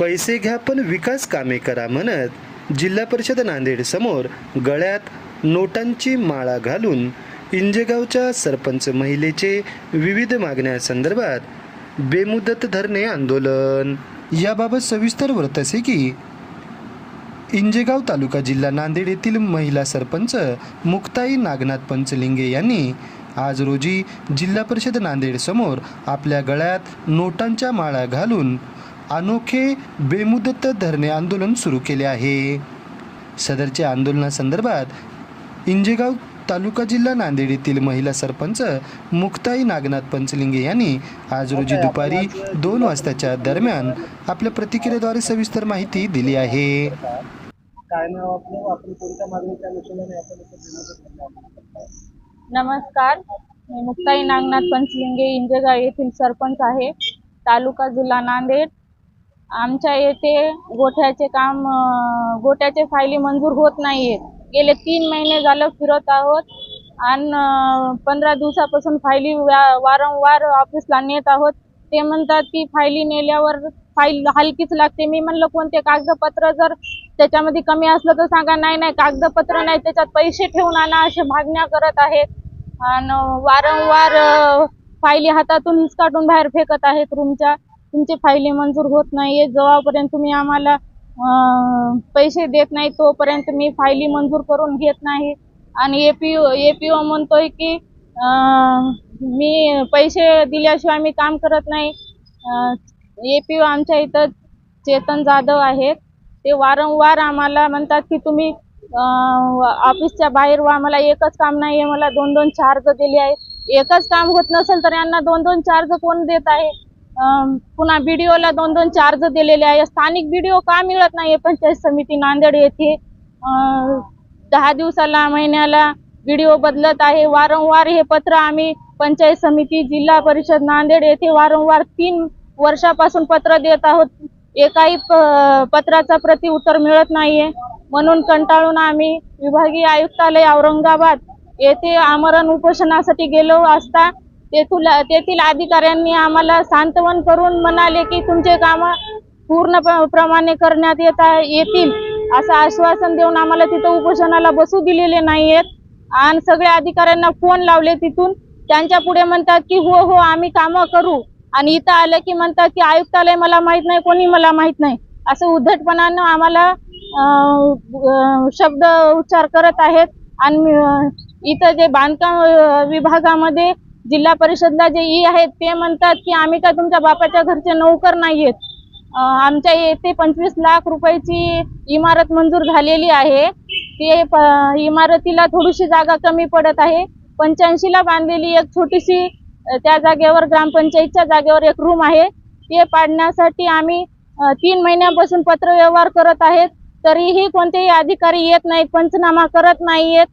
पैसे घ्या पण विकास कामे करा म्हणत जिल्हा परिषद नांदेड समोर गळ्यात नोटांची माळा घालून इंजेगावच्या सरपंच महिलेचे विविध मागण्यासंदर्भात बेमुदत धरणे आंदोलन. याबाबत सविस्तर वृत्त असे की इंजेगाव तालुका जिल्हा नांदेड येथील महिला सरपंच मुक्ताई नागनाथ पंचलिंगे यांनी आज रोजी जिल्हा परिषद नांदेड समोर आपल्या गळ्यात नोटांच्या माळा घालून अनोखे बेमुदत धरणे आंदोलन सुरू केले आहे. सदरच्या आंदोलनासंदर्भात इंजेगाव तालुका जिल्हा नांदेड येथील महिला सरपंच मुक्ताई नागनाथ पंचलिंगे यांनी आज रोजी दुपारी दोन वाजताच्या दरम्यान आपल्या प्रतिक्रियेद्वारे सविस्तर माहिती दिली आहे. काय नाव आपलं? आपण कोणत्या मागणीच्या अनुषंगाने आपण इथे विनोद करतो? नमस्कार मी मुक्ताई नागनाथ पंचलिंगे इंजेगाव येथील सरपंच आहे. तालुका जिल्हा नांदेड. आमच्या येथे गोठ्याचे काम गोठ्याचे फायली मंजूर होत नाही आहेत गेले तीन महिने झालं फिरत आहोत आणि पंधरा दिवसापासून फायली वारंवार ऑफिसला नेत आहोत. ते म्हणतात की फायली नेल्यावर फाईल हलकीच लागते. मी म्हणलं कोणते कागदपत्र? जर त्याच्यामध्ये कमी असलं तर सांगा. नाही नाही कागदपत्र नाही. त्याच्यात पैसे ठेवून आणा असे मागण्या करत आहेत. आणि वारंवार फायली हातातून हिसकाटून बाहेर फेकत आहेत रूमच्या. तुमचे फायली मंजूर होत नाहीये जेव्हापर्यंत तुम्ही आम्हाला पैसे देत नाही तोपर्यंत मी फायली मंजूर करून घेत नाही. आणि एपीओ एपीओ म्हणतोय की मी पैसे दिल्याशिवाय मी काम करत नाही. एपीओ आमच्या इथं चेतन जाधव आहेत. ते वारंवार आम्हाला म्हणतात की तुम्ही ऑफिसच्या बाहेर व्हा मला एकच काम नाही आहे मला दोन दोन चार्ज दिले आहेत एकच काम होत नसेल तर यांना दोन दोन चार्ज कोण देत आहे? पुन्हा बीडीओला दोन दोन चार्ज दिलेले आहे. स्थानिक बीडीओ का मिळत नाही पंचायत समिती नांदेड येथे दहा दिवसाला महिन्याला बीडीओ बदलत आहे. वारंवार हे पत्र आम्ही पंचायत समिती जिल्हा परिषद नांदेड येथे वारंवार तीन वर्षापासून पत्र देत आहोत. एकाही प- पत्राचा प्रति उत्तर मिळत नाहीये. म्हणून कंटाळून आम्ही विभागीय आयुक्तालय औरंगाबाद येथे आमरण उपोषणासाठी गेलो असता तेथील तेथील अधिकाऱ्यांनी आम्हाला सांत्वन करून म्हणाले की तुमचे काम पूर्ण प्रमाणे करण्यात येत येतील. असं आश्वासन देऊन आम्हाला तिथं उपोषणाला बसू दिलेले नाहीयेत. आणि सगळ्या अधिकाऱ्यांना फोन लावले तिथून. त्यांच्या पुढे म्हणतात की हो हो आम्ही कामं करू. आणि इथं आलं की म्हणतात की आयुक्तालय मला माहीत नाही कोणी मला माहीत नाही. असं उद्धटपणानं आम्हाला शब्द उच्चार करत आहेत. आणि इथं जे बांधकाम विभागामध्ये जिल्हा परिषदला जे ई आहेत ते म्हणतात की आम्ही काय तुमच्या बापाच्या घरचे नोकर नाहीयेत. आमच्या येथे पंचवीस लाख रुपयाची इमारत मंजूर झालेली आहे. ते इमारतीला थोडीशी जागा कमी पडत आहे. पंच्याऐंशीला बांधलेली एक छोटीशी त्या जागेवर ग्रामपंचायतच्या जागेवर एक रूम आहे. ते पाडण्यासाठी आम्ही तीन महिन्यापासून पत्र व्यवहार करत आहेत. तरीही कोणतेही अधिकारी येत नाहीत पंचनामा करत नाहीयेत.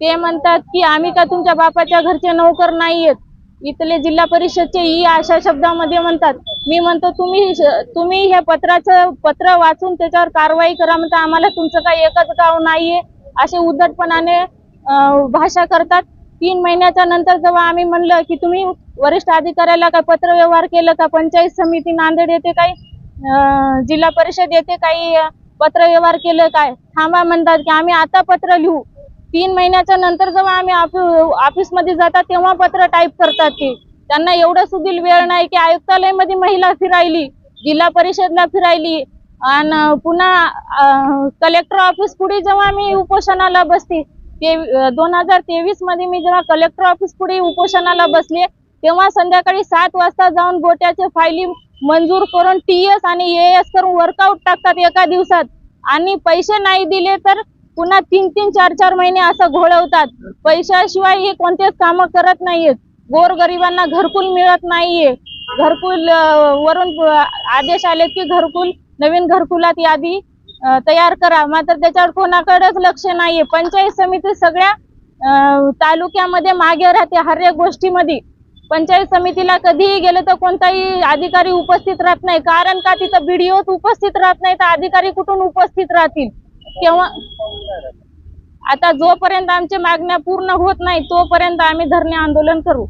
ते म्हणतात की आम्ही का तुमच्या बापाच्या घरचे नोकर नाहीयेत. इथले जिल्हा परिषदचे ई अशा शब्दामध्ये म्हणतात. मी म्हणतो तुम्ही तुम्ही हे पत्राचं पत्र वाचून त्याच्यावर कारवाई करा म्हणता आम्हाला तुमचं काही एकच गाव नाहीये. असे उद्धटपणाने भाषा करतात. तीन महिन्याच्या नंतर जेव्हा आम्ही म्हणलं की तुम्ही वरिष्ठ अधिकाऱ्याला काय पत्र व्यवहार केलं का? पंचायत समिती नांदेड येथे काही? जिल्हा परिषद येथे काही पत्र व्यवहार केलं काय? थांबा म्हणतात की आम्ही आता पत्र लिहू. तीन महिन्याच्या नंतर जेव्हा आम्ही ऑफिसमध्ये जातात तेव्हा पत्र टाईप करतात ते. त्यांना एवढं सुधील वेळ नाही की आयुक्तालयमध्ये महिला फिरायली जिल्हा परिषदला फिरायली आणि पुन्हा कलेक्टर ऑफिस पुढे जेव्हा मी उपोषणाला बसते ते दोन हजार तेवीसमध्ये मी जेव्हा कलेक्टर ऑफिस पुढे उपोषणाला बसले तेव्हा संध्याकाळी सात वाजता जाऊन गोट्याचे फायली मंजूर करून टी एस आणि ए एस करून वर्कआउट टाकतात एका दिवसात. आणि पैसे नाही दिले तर पुन्हा तीन तीन चार चार महिने असं घोळवतात. पैशाशिवाय हे कोणतेच काम करत नाहीयेत. गोरगरिबांना घरकुल मिळत नाहीये. घरकुल वरून आदेश आले की घरकुल नवीन घरकुलात यादी तयार करा. मात्र त्याच्यावर कोणाकडेच लक्ष नाहीये. पंचायत समिती सगळ्या तालुक्यामध्ये मागे राहते हर एक गोष्टीमध्ये. पंचायत समितीला कधीही गेलं तर कोणताही अधिकारी उपस्थित राहत नाही. कारण का? तिथं बीडीओ उपस्थित राहत नाही तर अधिकारी कुठून उपस्थित राहतील? तेव्हा आता जोपर्यंत आमच्या मागण्या पूर्ण होत नाही तोपर्यंत आम्ही धरणे आंदोलन करू.